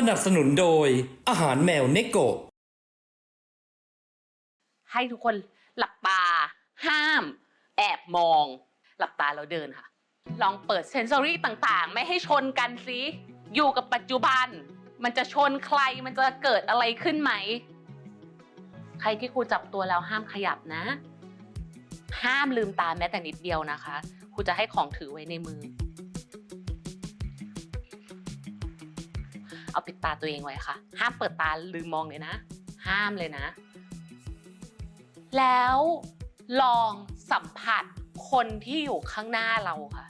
สนับสนุนโดย อาหารแมวเนโกะให้ทุกคนหลับตาห้าม แอบมอง หลับตาแล้วเดินค่ะ ลองเปิดเซนซอรี่ต่างๆ ไม่ให้ชนกันสิอยู่กับปัจจุบัน มันจะชนใครมันจะเกิดอะไรขึ้นไหม ใครที่ครูจับตัวแล้วห้ามขยับนะ ห้ามลืมตาแม้แต่นิดเดียวนะคะครูจะให้ของถือไว้ในมือ เอาปิดตาตัวเองไว้ค่ะ ห้ามเปิดตาลืมมองเลยนะ ห้ามเลยนะ แล้วลองสัมผัสคนที่อยู่ข้างหน้าเราค่ะ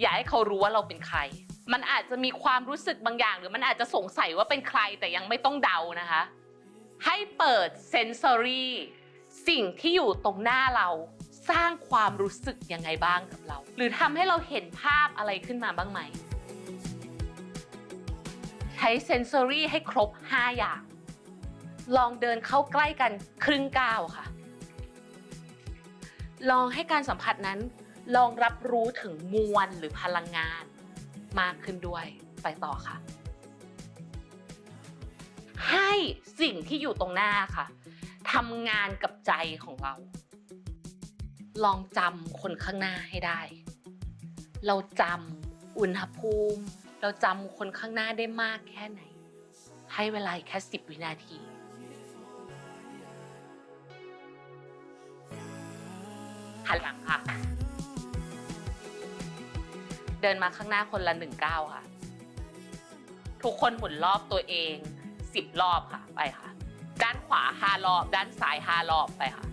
อย่าให้เขารู้ว่าเราเป็นใคร มันอาจจะมีความรู้สึกบางอย่าง หรือมันอาจจะสงสัยว่าเป็นใครแต่ยังไม่ต้องเดานะคะ ให้เปิดเซนซอรี่สิ่งที่อยู่ตรงหน้าเราสร้างความรู้สึกยังไงบ้างกับเรา หรือทำให้เราเห็นภาพอะไรขึ้นมาบ้างไหม ใช้เซนซอรี่ให้ครบ 5 อย่าง ลองเดินเข้าใกล้กันครึ่งก้าวค่ะ ลองให้การสัมผัสนั้น ลองรับรู้ถึงมวลหรือพลังงาน มากขึ้นด้วยไปต่อค่ะ ให้สิ่งที่อยู่ตรงหน้าค่ะทำงานกับใจของเรา ลองจำคนข้างหน้าให้ได้ เราจำอุณหภูมิ เราจำคนข้างหน้าได้มากแค่ไหน ให้เวลาแค่10วินาทีหันหลังค่ะ เดินมาข้างหน้าคนละหนึ่งก้าวค่ะ ทุกคนหมุนรอบตัวเองสิบรอบค่ะ ไปค่ะ ด้านขวาห้ารอบ ด้านซ้ายห้ารอบไปค่ะ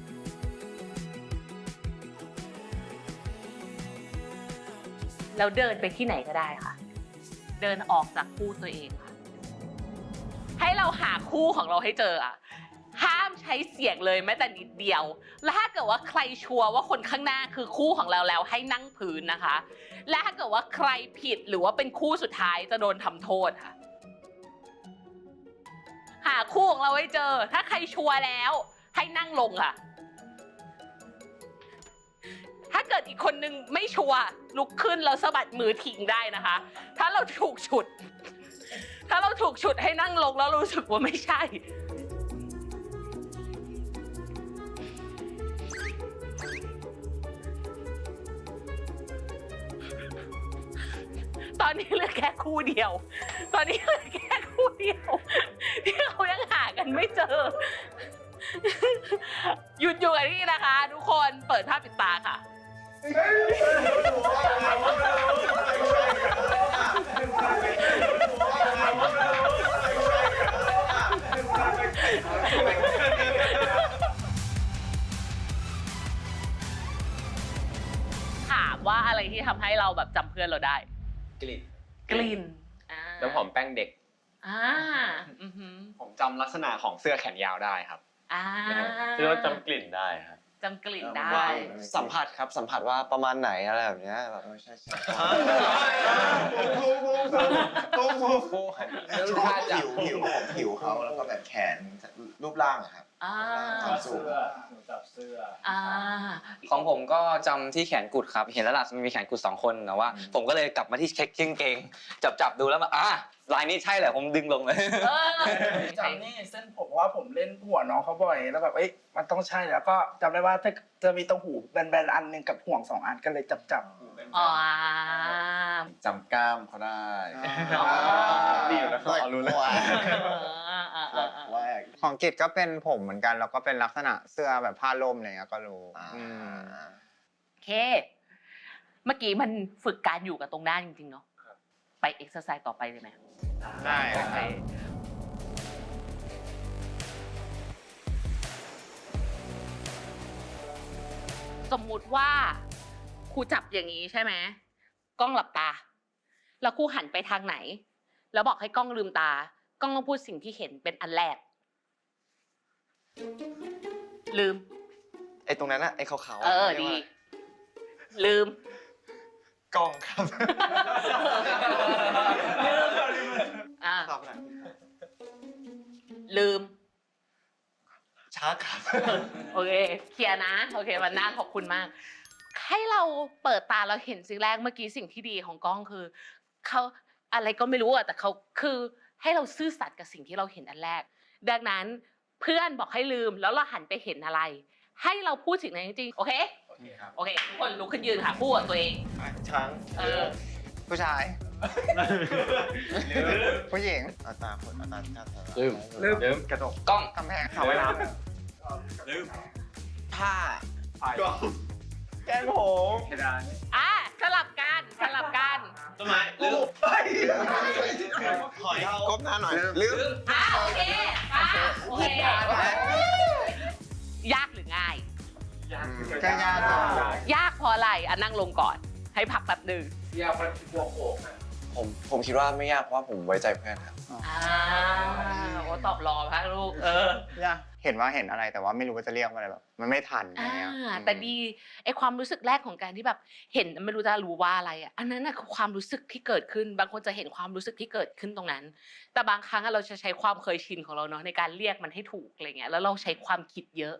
แล้วเดินไปที่ไหนก็ได้ค่ะ เดินออกจากคู่ตัวเองค่ะ ให้เราหาคู่ของเราให้เจออะห้ามใช้เสียงเลยแม้แต่นิดเดียว และถ้าเกิดว่าใครชัวร์ว่าคนข้างหน้าคือคู่ของเราแล้วให้นั่งพื้นนะคะ และถ้าเกิดว่าใครผิดหรือว่าเป็นคู่สุดท้ายจะโดนทำโทษค่ะ หาคู่ของเราให้เจอ ถ้าใครชัวร์แล้ว ให้นั่งลงค่ะ ถ้าเกิดอีกคนนึงไม่ชัวร์ลุกขึ้นแล้วสะบัดมือทิ้งได้นะคะ ถ้าเราถูกฉุด ถ้าเราถูกฉุดให้นั่งลงแล้วรู้สึกว่าไม่ใช่ ตอนนี้เหลือแค่คู่เดียว ตอนนี้เหลือแค่คู่เดียว ที่เขายังหากันไม่เจอหยุดอยู่กับที่นะคะ ทุกคนเปิดภาพปิดตา ถามว่าอะไรที่ทำให้เราแบบจำเพื่อนเราได้ กลิ่นกลิ่นอ่าน้ำหอมแป้งเด็ก อ่าอือหือผมจำลักษณะของเสื้อแขนยาวได้ครับ อ่าคือว่าจำกลิ่นได้ครับ จำกลิ่นได้ ว่าสัมผัสครับสัมผัสว่าประมาณไหนอะไรแบบเนี้ยแบบเออใช่ใช่ผิวผิวของผิวเขาแล้วก็แบบแขนรูปร่างอะครับ อ่าความสูงอ่า ของผมก็จำที่แขนกุดครับ เห็นแล้วล่ะมันมีแขนกุดสองคนแต่ว่า ผมก็เลยกลับมาที่เช็คเกงจับจับๆดูแล้วมาอะลายนี้ใช่แหละผมดึงลงเลย เออจำนี่เส้นผมว่าผมเล่นหัวน้องเขาบ่อยแล้วแบบเอ้ยมันต้องใช่แล้วก็จำได้ว่าถ้าจะมีตรงหูแบนๆอันหนึ่งกับห่วงสองอันก็เลยจับจับอ๋อ จำกล้ามเขาได้ดีอยู่นะครับเอารู้เลยอ่า อ่าอ่าอ่าว่าของกิจก็เป็นผมเหมือนกัน แล้วก็เป็นลักษณะเสื้อแบบผ้าล่มอะไรเงี้ยก็รู้อ่าอืมโอเค เมื่อกี้มันฝึกการอยู่กับตรงหน้าจริงๆเนาะไปเอ็กซ์ไซส์ต่อไปเลยไหมได้โอเคสมมุติว่าครูจับอย่างนี้ใช่ไหมกล้องหลับตา แล้วครูหันไปทางไหน แล้วบอกให้กล้องลืมตา กล้องต้องพูดสิ่งที่เห็นเป็นอันแรก ลืม ไอ้ตรงนั้นอะไอ้ขาวๆเออรียกดีว่าลืม กล้องครับอ่า ตอบหน่อยลืม ช้าครับโอเค เคลียร์นะ โอเค วันหน้าขอบคุณมาก ให้เราเปิดตาเราเห็นสิ่งแรกเมื่อกี้สิ่งที่ดีของกล้องคือ เขาอะไรก็ไม่รู้อะแต่เขาคือ ให้เราซื่อสัตย์กับสิ่งที่เราเห็นอันแรก ดังนั้นเพื่อนบอกให้ลืมแล้วเราหันไปเห็นอะไร ให้เราพูดถึงนั้นจริงๆโอเคโอเคครับโอเคทุกคนลุกขึ้นยืนค่ะพูดกับตัวเอง ช้างเออ ผู้ชายผู้หญิงเอาตาคนเอาตาตาตาลืมลืมลืมกระจกกล้องกำแพงสระว่ายน้ผ้าำไฟ แก้มผมเพดานอะสลับกันสลับกันต้นไม้ลืมหอยก้มหน้าหน่อยลืมอะโอเคอะโอเคยากหรือง่ายก็ยากอยู่ยากเพราะอะไรอะนั่งลงก่อน ให้พักแป๊บหนึ่งผมผมคิดว่าไม่ยากเพราะว่าผมไว้ใจเพื่อนครับอ่าโอ้ตอบรอพักลูกเออยาก เห็นว่าเห็นอะไรแต่ว่าไม่รู้ว่าจะเรียกว่าอะไรแบบมันไม่ทันอะไรอ่าเงี้ยแต่ดีไอความรู้สึกแรกของการที่แบบเห็นไม่รู้จะรู้ว่าอะไรอะอันนั้นน่ะคือความรู้สึกที่เกิดขึ้น บางคนจะเห็นความรู้สึกที่เกิดขึ้นตรงนั้น แต่บางครั้งอะเราจะใช้ความเคยชินของเราเนาะในการเรียกมันให้ถูกอะไรเงี้ยแล้วเราใช้ความคิดเยอะ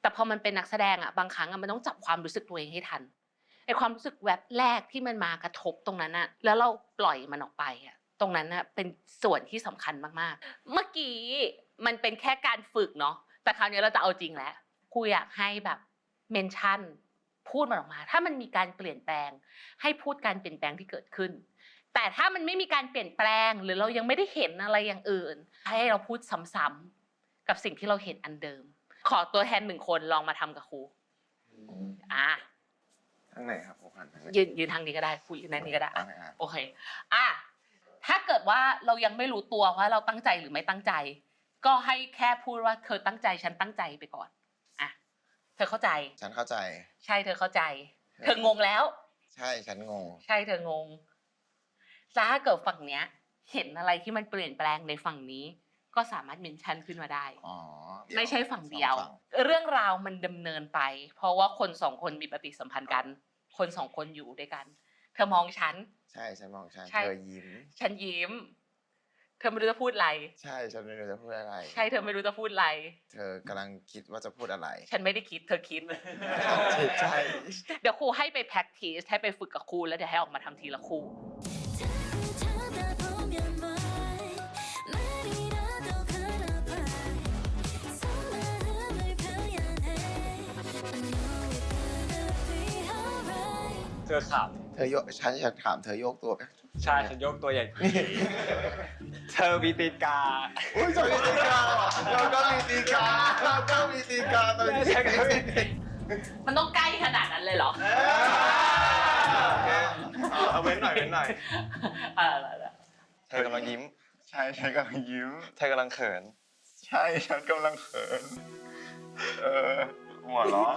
แต่พอมันเป็นนักแสดงอะบางครั้งอะมันต้องจับความรู้สึกตัวเองให้ทันไอความรู้สึกแวบแรกที่มันมากระทบตรงนั้นอะแล้วเราปล่อยมันออกไปอะตรงนั้นอะเป็นส่วนที่สำคัญมากๆ เมื่อกี้มันเป็นแค่การฝึกเนาะ แต่คราวนี้เราจะเอาจริงแล้วครูอยากให้แบบเมนชั่นพูดมันออกมา ถ้ามันมีการเปลี่ยนแปลง ให้พูดการเปลี่ยนแปลงที่เกิดขึ้น แต่ถ้ามันไม่มีการเปลี่ยนแปลง หรือเรายังไม่ได้เห็นอะไรอย่างอื่น ให้เราพูดซ้ำๆกับสิ่งที่เราเห็นอันเดิม ขอตัวแทนหนึ่งคนลองมาทำกับครูอะทางไหนครับผมหันทางไหนยืนยืนทางนี้ก็ได้คุยยืนทางนี้ก็ได้อะอะอะโอเคอะถ้าเกิดว่าเรายังไม่รู้ตัวว่าเราตั้งใจหรือไม่ตั้งใจ ก็ให้แค่พูดว่าเธอตั้งใจฉันตั้งใจไปก่อนอะเธอเข้าใจ ฉันเข้าใจ ใช่เธอเข้าใจ เธองงแล้ว ใช่ฉันงง ใช่เธองงแล้วถ้าเกิดฝั่งเนี้ย เห็นอะไรที่มันเปลี่ยนแปลงในฝั่งนี้ ก็สามารถเมนชั่นขึ้นมาได้อ๋อไม่ใช่ฝั่งเดียวสอฝั่งเรื่องราวมันดำเนินไป เพราะว่าคนสองคนมีปฏิสัมพันธ์กัน คนสองคนอยู่ด้วยกัน เธอมองฉัน ใช่ฉันมองฉันใช่เธอยิ้ม ฉันยิ้ม เธอไม่รู้จะพูดอะไร ใช่ฉันไม่รู้จะพูดอะไร ใช่เธอไม่รู้จะพูดอะไร เธอกำลังคิดว่าจะพูดอะไร ฉันไม่ได้คิด เธอคิด ใช่ เดี๋ยวครูให้ไป practice ให้ไปฝึกกับครูแล้วเดี๋ยวให้ออกมาทำทีละครู เธอขเธอยกฉันอยากถามเธอโยกตัวไหมำใช่ฉันโยกตัวใหญ่กว่านี้ ธอมีตีนกาอุ้ยจะมีตีกาเราก็มีตีกาเราก็มีตีกาตอนนี้มันต้องใกล้ขนาดนั้นเลยเหรอเอาเว้นหน่อยเว้นหน่อยเออเออเออเธอกำลังยิ้ม ใช่ฉันกำลังยิ้ม เธอกำลังเขิน ใช่ฉันกำลังเขิน เออหัวเราะ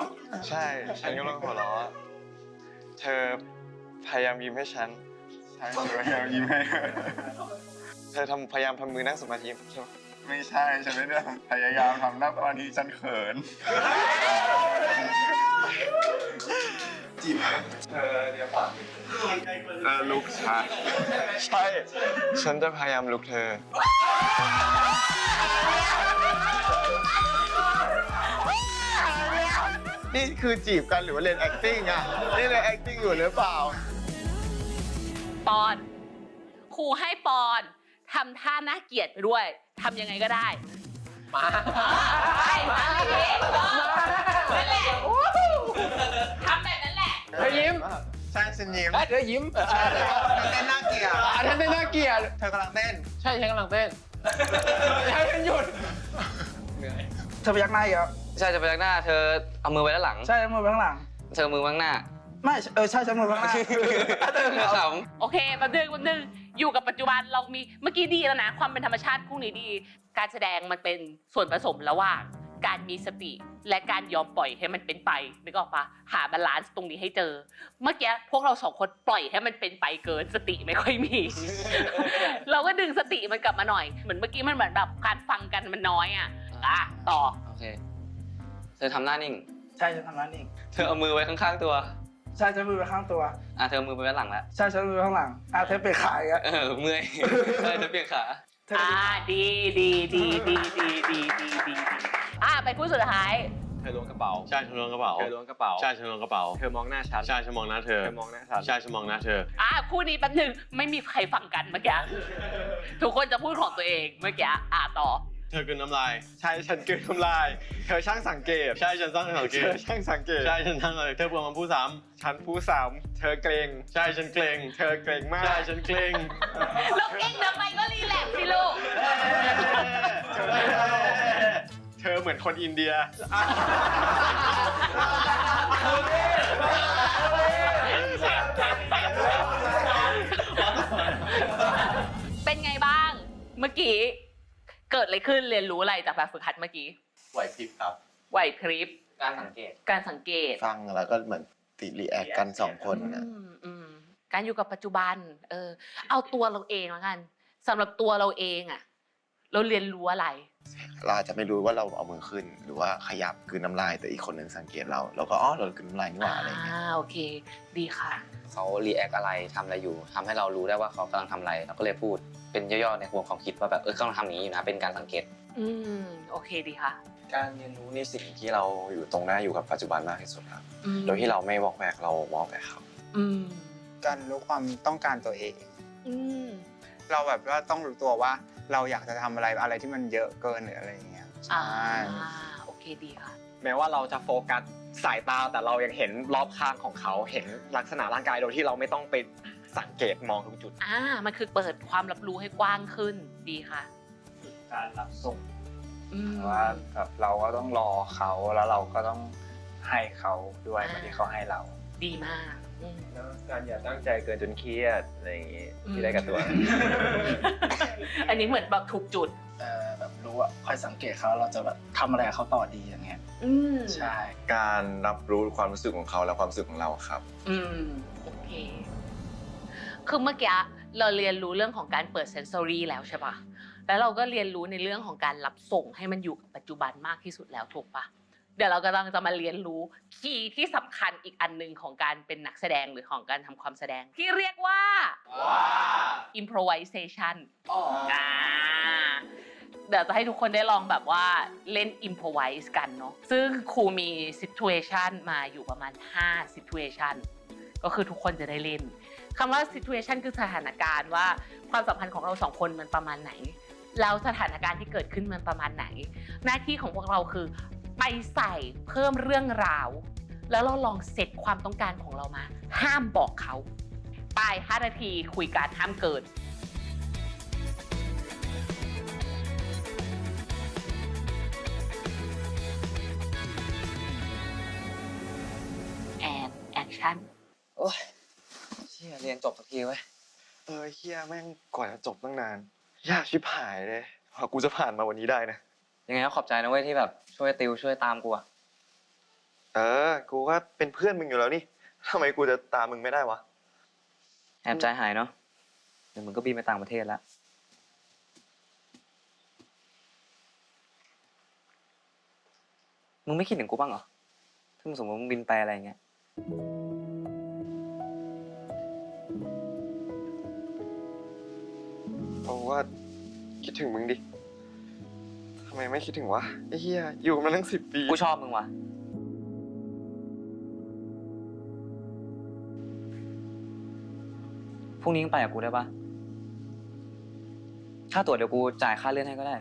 ใช่ ฉันกำลังหัวเราะเธอพยายามยิ้มให้ฉัน ใช่ฉันพยายามยิ้มให้ เธอทำพยายามทำมือนั่งสมาธิใช่ไหมไม่ใช่ฉันไม่ได้พยายามทำหน้าตอนที่ฉันเขิน จีบเธอเดี๋ยวฝันเออลูกชายใช่ ฉันจะพยายามลุกเธอ นี่คือจีบกันหรือว่าเรียน acting อะ นี่เรียน acting อยู่หรือเปล่า ปอน ครูให้ปอน ทำท่าน่าเกลียดไปด้วยทำยังไงก็ได้ มา ไปมาเลยนั่นแหละทำแบบนั้นแหละเธอยิ้ม ใช่ฉันยิ้มเธอยิ้มใช่เธอเต้นน่าเกลียดอันนั้นไม่น่าเกลียดเธอกำลังเต้นใช่ฉันกำลังเต้นให้ฉันหยุดเธอพยักหน้าอีกแล้วใช่จะไปจากหน้า เธอเอามือไว้ด้านหลัง ใช่มือไปข้างหลัง เธอมือไว้ข้างหน้า ไม่เออใช่ใช่มือไปข้างหน้าเธอขโอเคแป๊บนึงแป๊บนึง อยู่กับปัจจุบันเรามีเมื่อกี้ดีแล้วนะ ความเป็นธรรมชาติคู่นี้ดี การแสดงมันเป็นส่วนผสมระหว่างการมีสติ และการยอมปล่อยให้มันเป็นไปนึกออกปะหาบาลานซ์ตรงนี้ให้เจอ เมื่อกี้พวกเราสองคนปล่อยให้มันเป็นไปเกินสติไม่ค่อยมี เราก็ดึงสติมันกลับมาหน่อยเหมือนเมื่อกี้มันเหมือนแบบการฟังกันมันน้อยอะอะต่อำโอเค เธอทำหน้านิ่ง ใช่ฉันทำนั้นเอง เธอเอามือไว้ข้างๆตัว ใช่ฉันมือไปข้างตัว อะเธอเอามือไปไว้ด้านหลังแล้วใช่ฉันมือไปข้างหลังอะเธอเปลี่ยนขาอีกแล้วเออเมื่อยเออเธอเปลี่ยนขาเธออ่าดีดีดีดีดีดีดีดีดีอ่าไปพูดสุดท้าย เธอล้วงกระเป๋า ใช่ฉันล้วงกระเป๋าเธอล้วงกระเป๋า ใช่ฉันล้วงกระเป๋า เธอมองหน้าฉัน ใช่ฉันมองหน้าเธอ เธอมองหน้าฉัน ใช่ฉันมองหน้าเธอ อะคู่นี้แป๊บหนึงไม่มีใครฟังกันเมื่อกี้ทุกคนจะพูดของตัวเองเมื่อกี้อะต่อ เธอกลืนน้ำลาย ใช่ฉันกลืนน้ำลาย เธอช่างสังเกตใช่ฉันสร้างสังเกเธตอช่างสังเกตใช่ฉันสร้างสังเกตเธอเพิ่งมาพูดซ้ฉันผู้สามเธอเกรงำใช่ฉันเกรงเธอเกรงมากใช่ฉันเกรงแล้วเก่งทำไมก็รีแลกซ์สิลูกเธอเหมือนคนอินเดีย เป็นไงบ้าง เมื่อกี้เกิ ดอะไรขึ้นเรียนรู้อะไรจากแบบฝึกหัดเมื่อกี้ไหวพริบครับ ไหวพริบ การสังเกต การสังเกตฟังแล้วก็เหมือนติรีแอคกันสองคนนะ อืมอืมการอยู่กับปัจจุบัน เออ เอาตัวเราเองแล้วกันสำหรับตัวเราเองอะ เราเรียนรู้อะไร เราอาจจะไม่รู้ว่าเราเอามือขึ้น หรือว่าขยับกลืนน้ำลายแต่อีกคนหนึ่งสังเกตเราเราก็อ๋อเรากลืนน้ำลายนี่หว่าอะไรอย่างเงี้ย อ่าโอเค ดีค่ะ เขารีแอคอะไรทำอะไรอยู่ทำให้เรารู้ได้ว่าเขากำลังทำอะไรเราก็เลยพูดเป็นย่อๆในหัวความคิดว่าแบบเออกำลังทำอย่างนี้อยู่นะเป็นการสังเกต อืมโอเคดีค่ะการเรียนรู้ในสิ่งที่เราอยู่ตรงหน้าอยู่กับปัจจุบันมากที่สุดครับ อืมโดยที่เราไม่วอกแวกเรามองแต่เขาอืมการรู้ความต้องการตัวเอง อืมเราแบบว่าต้องรู้ตัวว่า เราอยากจะทำอะไรอะไรที่มันเยอะเกินหรืออะไรอย่างเงี้ยใช่ อ่าโอเคดีค่ะ แม้ว่าเราจะโฟกัสสายตาแต่เรายังเห็นรอบข้างของเขาเห็นลักษณะร่างกายโดยที่เราไม่ต้องไปสังเกตมองทุกจุด อ่า มันคือเปิดความรับรู้ให้กว้างขึ้นดีค่ะ การรับส่งอืม ว่าแบบเราก็ต้องรอเขาแล้วเราก็ต้องให้เขาด้วยอ่า เหมือนที่เขาให้เรา ดีมากอืมแล้วการอย่าตั้งใจเกินจนเครียดอะไรอย่างงี้อืม ที่ได้กับตัว อันนี้เหมือนแบบถูกจุด เออแบบรู้ว่าคอยสังเกตเขาเราจะแบบทำอะไรกับเขาต่อดีอย่างเงี้ยอืมใช่ การรับรู้ความรู้สึกของเขาและความรู้สึกของเราครับ อืมโอเค คือเมื่อกี้เราเรียนรู้เรื่องของการเปิดเซนซอรี่แล้วใช่ปะแล้วเราก็เรียนรู้ในเรื่องของการรับส่งให้มันอยู่กับปัจจุบันมากที่สุดแล้วถูกปะ เดี๋ยวเรากำลังจะมาเรียนรู้คีย์ที่สำคัญอีกอันหนึ่งของการเป็นนักแสดงหรือของการทำความแสดง ที่เรียกว่า improvisation อ่าเดี๋ยวจะให้ทุกคนได้ลองแบบว่าเล่น improvise กันเนาะซึ่งครูมี situation มาอยู่ประมาณ 5 situation ก็คือทุกคนจะได้เล่นคำว่า situation คือสถานการณ์ว่าความสัมพันธ์ของเราสองคนมันประมาณไหนแล้วสถานการณ์ที่เกิดขึ้นมันประมาณไหน หน้าที่ของพวกเราคือ ไปใส่เพิ่มเรื่องราว แล้วเราลองเซตความต้องการของเรามา ห้ามบอกเขาไป5นาทีคุยกันห้ามเกินแอนแอคชั่นโอ้ยเชี่ยเรียนจบสักทีเว้ยเออเฮียแม่งกว่าจะจบตั้งนาน ยากชิบหายเลยกว่ากูจะผ่านมาวันนี้ได้นะ ยังไงก็ขอบใจนะเว้ยที่แบบช่วยติวช่วยตามกูอะเออ กูก็เป็นเพื่อนมึงอยู่แล้วนี่ทำไมกูจะตามมึงไม่ได้วะ แอบใจหายเนาะเดี๋ยวมึงก็บินไปต่างประเทศแล้ว มึงไม่คิดถึงกูบ้างเหรอ ถ้ามึงสมมติมึงบินไปอะไรอย่างเงี้ย เพราะว่าคิดถึงมึงดิทำไมไม่คิดถึงวะไอ้เหี้ยอยู่มาตั้งสิบปี กูชอบมึงว่ะ พรุ่งนี้มึงไปกับกูได้ปะค่าตั๋วเดี๋ยวกูจ่ายค่าเลื่อนให้ก็ได้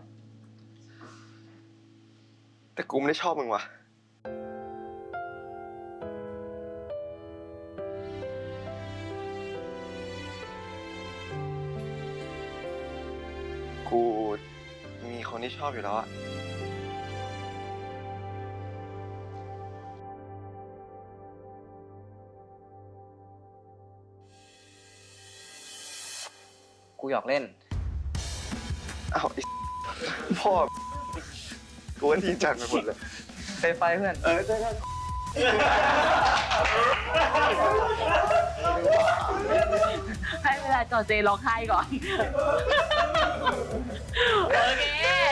แต่กูไม่ได้ชอบมึงวะกู มีคนที่ชอบอยู่แล้วอะกูหยอกเล่น อ้าวไอ้ พ่อ กูว่าดีจังไปหมดเลยเซฟไฟเพื่อน เออใช่ใช่ให้เวลาจอเจร้องไห้ก่อน โอเค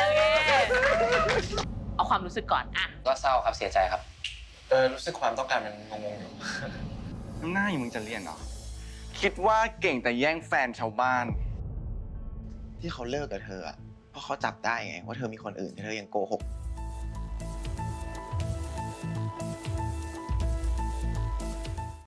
โอเค เอาความรู้สึกก่อนอะก็เศร้าครับเสียใจครับเออรู้สึกความต้องการมันงงๆอยู่หน้าอย่างมึงจะเรียนเหรอ คิดว่าเก่งแต่แย่งแฟนชาวบ้าน ที่เขาเลิกกับเธออะเพราะเขาจับได้ไงว่าเธอมีคนอื่นแต่เธอยังโกหก